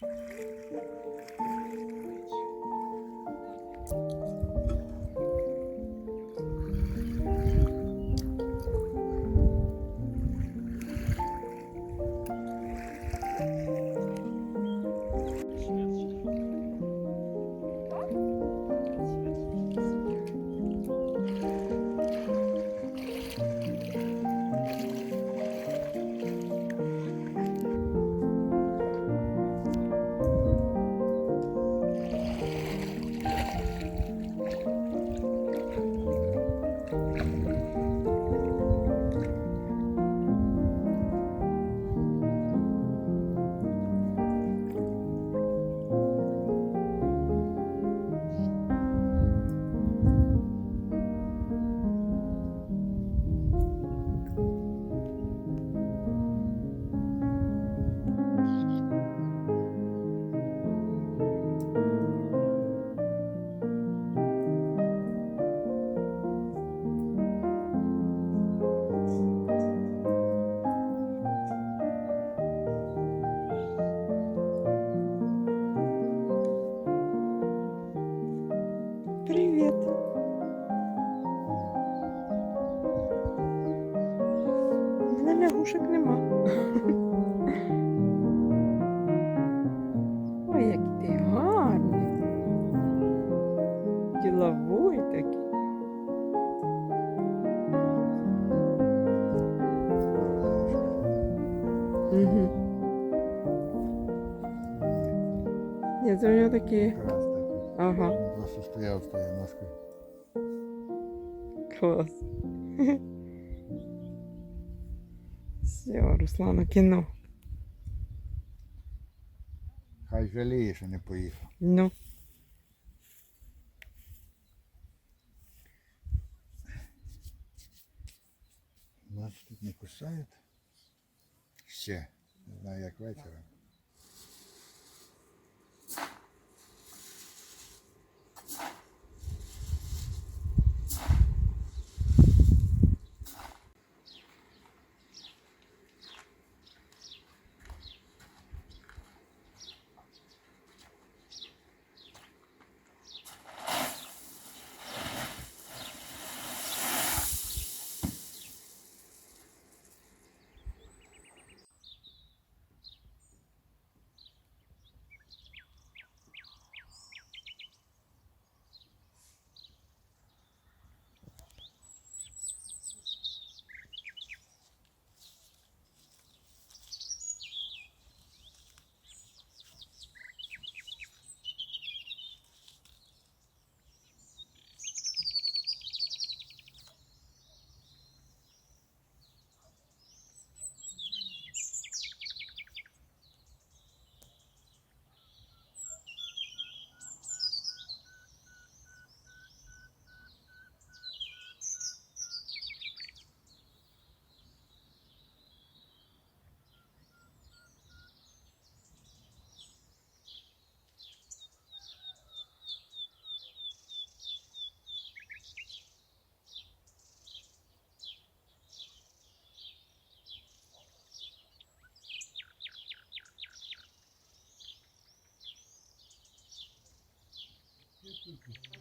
Música це нього такі. Якраз таки. Ага, Просто стояв з тою ножкою. клас. Все, Руслана, кіно. Хай жаліє, що не поїхав. Ну. Нас тут не кусають. Ще. Не знаю, як вечором. Mm-hmm.